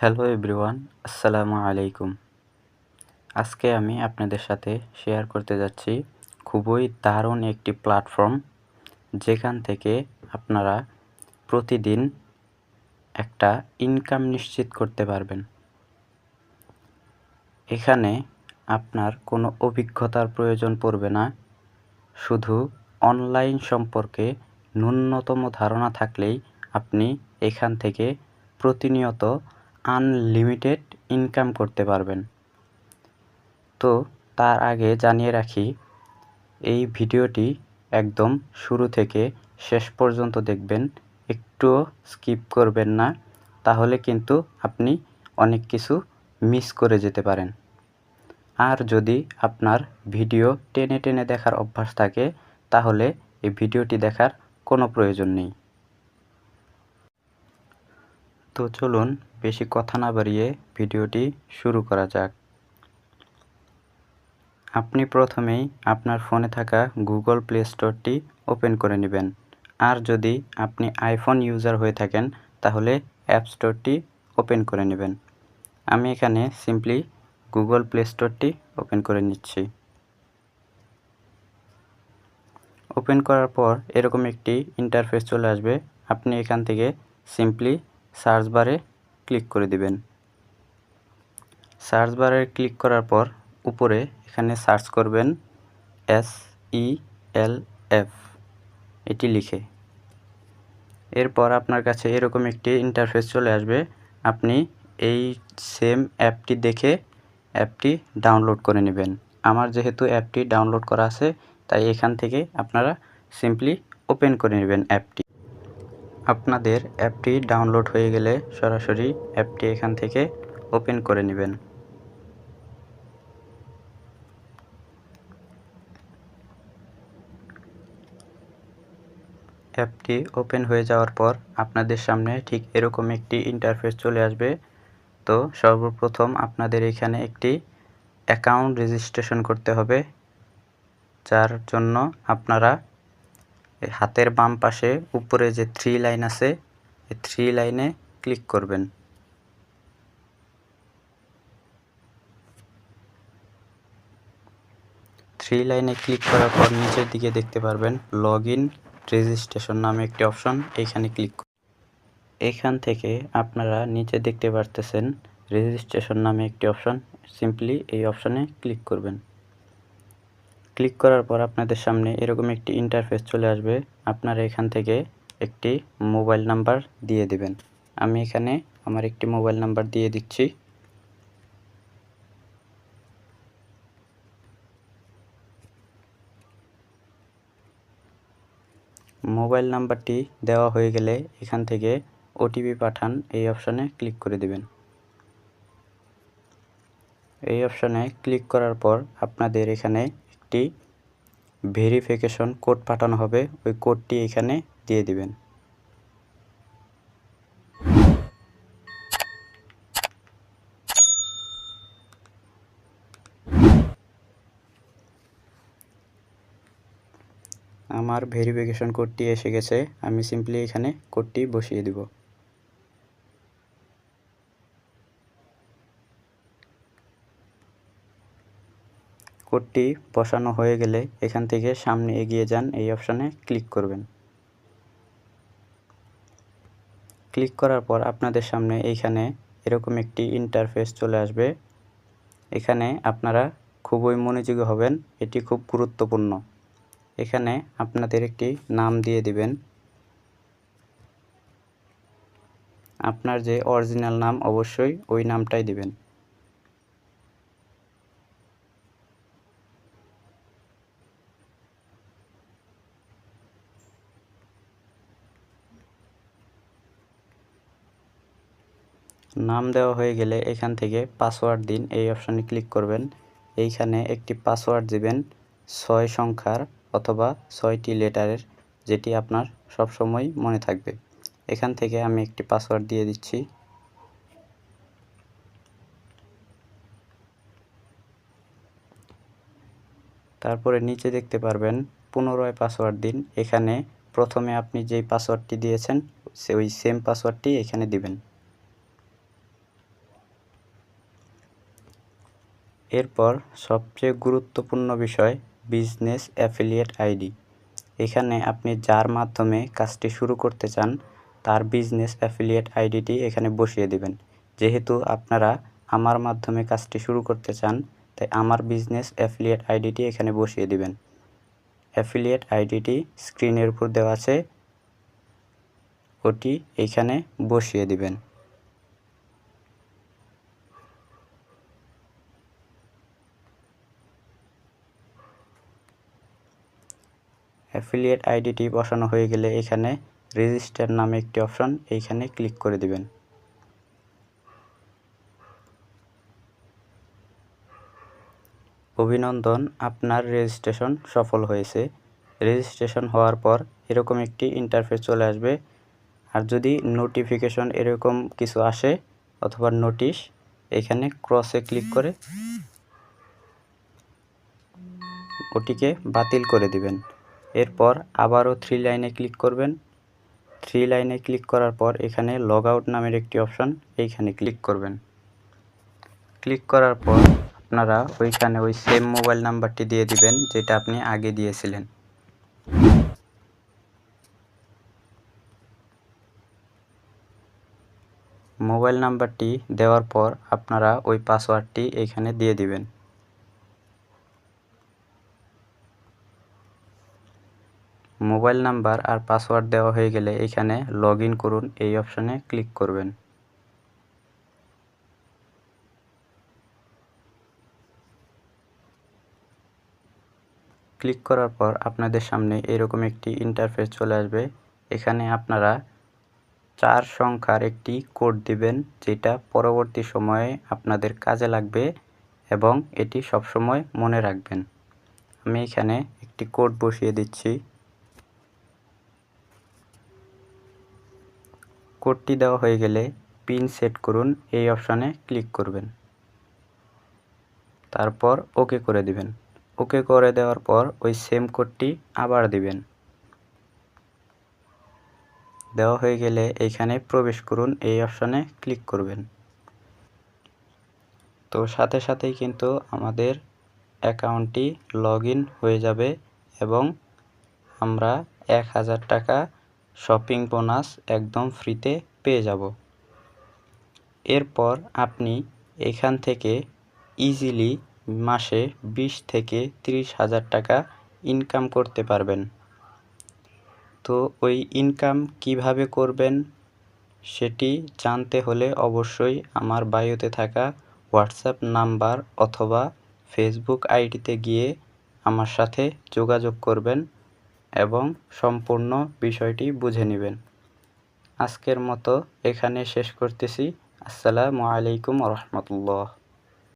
Hello everyone আসসালামু আলাইকুম। আজকে আমি আপনাদের সাথে শেয়ার করতে যাচ্ছি খুবই দারুণ একটি প্ল্যাটফর্ম যেখান থেকে আপনারা প্রতিদিন একটা ইনকাম নিশ্চিত করতে পারবেন। এখানে আপনার কোনো অভিজ্ঞতার প্রয়োজন পড়বে না, শুধু অনলাইন সম্পর্কে ন্যূনতম ধারণা থাকলেই আপনি এখান থেকে প্রতিনিয়ত আনলিমিটেড ইনকাম করতে পারবেন। তো তার আগে জানিয়ে রাখি, এই ভিডিওটি একদম শুরু থেকে শেষ পর্যন্ত দেখবেন, একটুও স্কিপ করবেন না, তাহলে কিন্তু আপনি অনেক কিছু মিস করে যেতে পারেন। আর যদি আপনার ভিডিও টেনে টেনে দেখার অভ্যাস থাকে, তাহলে এই ভিডিওটি দেখার কোনো প্রয়োজন নেই। তো চলুন বেশি কথা না বাড়িয়ে ভিডিওটি শুরু করা যাক। আপনি প্রথমেই আপনার ফোনে থাকা গুগল প্লে স্টোরটি ওপেন করে নেবেন। আর যদি আপনি আইফোন ইউজার হয়ে থাকেন, তাহলে অ্যাপ স্টোরটি ওপেন করে নেবেন। আমি এখানে সিম্পলি গুগল প্লে স্টোরটি ওপেন করে নিচ্ছি। ওপেন করার পর এরকম একটি ইন্টারফেস চলে আসবে। আপনি এখান থেকে সিম্পলি সার্চ বারে ক্লিক করে দিবেন। সার্চ বারে ক্লিক করার পর উপরে এখানে সার্চ করবেন এস ই এল এফ এটি লিখে। এরপর আপনার কাছে এরকম একটি ইন্টারফেস চলে আসবে। আপনি এই সেম অ্যাপটি দেখে অ্যাপটি ডাউনলোড করে নেবেন। আমার যেহেতু অ্যাপটি ডাউনলোড করা আছে, তাই এখান থেকে আপনারা সিম্পলি ওপেন করে নেবেন অ্যাপটি আপনাদের অ্যাপটি ডাউনলোড হয়ে গেলে সরাসরি অ্যাপটি এখান থেকে ওপেন করে নেবেন। অ্যাপটি ওপেন হয়ে যাওয়ার পর আপনাদের সামনে ঠিক এরকম একটি ইন্টারফেস চলে আসবে। তো সর্বপ্রথম আপনাদের এখানে একটি অ্যাকাউন্ট রেজিস্ট্রেশন করতে হবে, যার জন্য আপনারা হাতের বাম পাশে উপরে যে থ্রি লাইন আছে, এই থ্রি লাইনে ক্লিক করবেন। থ্রি লাইনে ক্লিক করার পর নিচের দিকে দেখতে পারবেন লগ ইন রেজিস্ট্রেশন নামে একটি অপশন এইখানে ক্লিক এখান থেকে আপনারা নিচে দেখতে পারতেছেন রেজিস্ট্রেশন নামে একটি অপশন সিম্পলি এই অপশনে ক্লিক করবেন। ক্লিক করার পর আপনাদের সামনে এরকম একটি ইন্টারফেস চলে আসবে। আপনারা এখান থেকে একটি মোবাইল নাম্বার দিয়ে দেবেন। আমি এখানে আমার একটি মোবাইল নাম্বার দিয়ে দিচ্ছি। মোবাইল নাম্বারটি দেওয়া হয়ে গেলে এখান থেকে ওটিপি পাঠান, এই অপশানে ক্লিক করে দেবেন। এই অপশানে ক্লিক করার পর আপনাদের এখানে একটি ভেরিফিকেশন কোড পাঠানো হবে, ওই কোডটি এখানে দিয়ে দিবেন। আমার ভেরিফিকেশন কোডটি এসে গেছে, আমি সিম্পলি এখানে কোডটি বসিয়ে দিব। কোডটি বসানো হয়ে গেলে এখান থেকে সামনে এগিয়ে যান এই অপশানে ক্লিক করবেন। ক্লিক করার পর আপনাদের সামনে এইখানে এরকম একটি ইন্টারফেস চলে আসবে। এখানে আপনারা খুবই মনোযোগী হবেন, এটি খুব গুরুত্বপূর্ণ। এখানে আপনাদের একটি নাম দিয়ে দিবেন। আপনার যে অরিজিনাল নাম অবশ্যই ওই নামটাই দিবেন। নাম দেওয়া হয়ে গেলে এখান থেকে পাসওয়ার্ড দিন, এই অপশানে ক্লিক করবেন। এইখানে একটি পাসওয়ার্ড দিবেন, ছয় সংখ্যার অথবা ছয়টি লেটারের, যেটি আপনার সবসময় মনে থাকবে। এখান থেকে আমি একটি পাসওয়ার্ড দিয়ে দিচ্ছি। তারপরে নিচে দেখতে পারবেন, পুনরায় পাসওয়ার্ড দিন। এখানে প্রথমে আপনি যেই পাসওয়ার্ডটি দিয়েছেন ওই সেম পাসওয়ার্ডটি এখানে দিবেন। এরপর সবচেয়ে গুরুত্বপূর্ণ বিষয়, বিজনেস অ্যাফিলিয়েট আইডি। এখানে আপনি যার মাধ্যমে কাজটি শুরু করতে চান, তার বিজনেস অ্যাফিলিয়েট আইডিটি এখানে বসিয়ে দিবেন। যেহেতু আপনারা আমার মাধ্যমে কাজটি শুরু করতে চান, তাই আমার বিজনেস অ্যাফিলিয়েট আইডিটি এখানে বসিয়ে দিবেন। অ্যাফিলিয়েট আইডিটি স্ক্রিনের উপর দেওয়া আছে, ওটি এখানে বসিয়ে দিবেন। অ্যাফিলিয়েট আইডিটি বসানো হয়ে গেলে এখানে রেজিস্টার নামে একটি অপশন এইখানে ক্লিক করে দিবেন। অভিনন্দন, আপনার রেজিস্ট্রেশন সফল হয়েছে। রেজিস্ট্রেশন হওয়ার পর এরকম একটি ইন্টারফেস চলে আসবে। আর যদি নোটিফিকেশন এরকম কিছু আসে অথবা নোটিশ এখানে ক্রসে ক্লিক করে ওটিকে বাতিল করে দিবেন। এরপর আবারও থ্রি লাইনে ক্লিক করবেন। থ্রি লাইনে ক্লিক করার পর এখানে লগ আউট নামের একটি অপশন এইখানে ক্লিক করবেন। ক্লিক করার পর আপনারা ওইখানে ওই সেম মোবাইল নাম্বারটি দিয়ে দিবেন যেটা আপনি আগে দিয়েছিলেন। মোবাইল নাম্বারটি দেওয়ার পর আপনারা ওই পাসওয়ার্ডটি এখানে দিয়ে দিবেন। মোবাইল নাম্বার আর পাসওয়ার্ড দেওয়া হয়ে গেলে এখানে লগ করুন, এই অপশানে ক্লিক করবেন। ক্লিক করার পর আপনাদের সামনে এরকম একটি ইন্টারফেস চলে আসবে। এখানে আপনারা চার সংখ্যার একটি কোড দিবেন, যেটা পরবর্তী সময়ে আপনাদের কাজে লাগবে এবং এটি সবসময় মনে রাখবেন। আমি এখানে একটি কোড বসিয়ে দিচ্ছি। কোডটি দেওয়া হয়ে গেলে পিন সেট করুন, এই অপশানে ক্লিক করবেন। তারপর ওকে করে দিবেন। ওকে করে দেওয়ার পর ওই সেম কোডটি আবার দিবেন। দেওয়া হয়ে গেলে এইখানে প্রবেশ করুন, এই অপশানে ক্লিক করবেন। তো সাথে সাথেই কিন্তু আমাদের অ্যাকাউন্টটি লগ হয়ে যাবে এবং আমরা এক হাজার টাকা শপিং বোনাস একদম ফ্রিতে পেয়ে যাব। এরপর আপনি এখান থেকে ইজিলি মাসে বিশ থেকে তিরিশ হাজার টাকা ইনকাম করতে পারবেন। তো ওই ইনকাম কীভাবে করবেন সেটি জানতে হলে অবশ্যই আমার বায়োতে থাকা হোয়াটসঅ্যাপ নাম্বার অথবা ফেসবুক আইডিতে গিয়ে আমার সাথে যোগাযোগ করবেন। এবং সম্পূর্ণ বিষয়টি বুঝে নেবেন। আজকের মতো এখানে শেষ করতেছি। আসসালামু আলাইকুম রহমতুল্লাহ।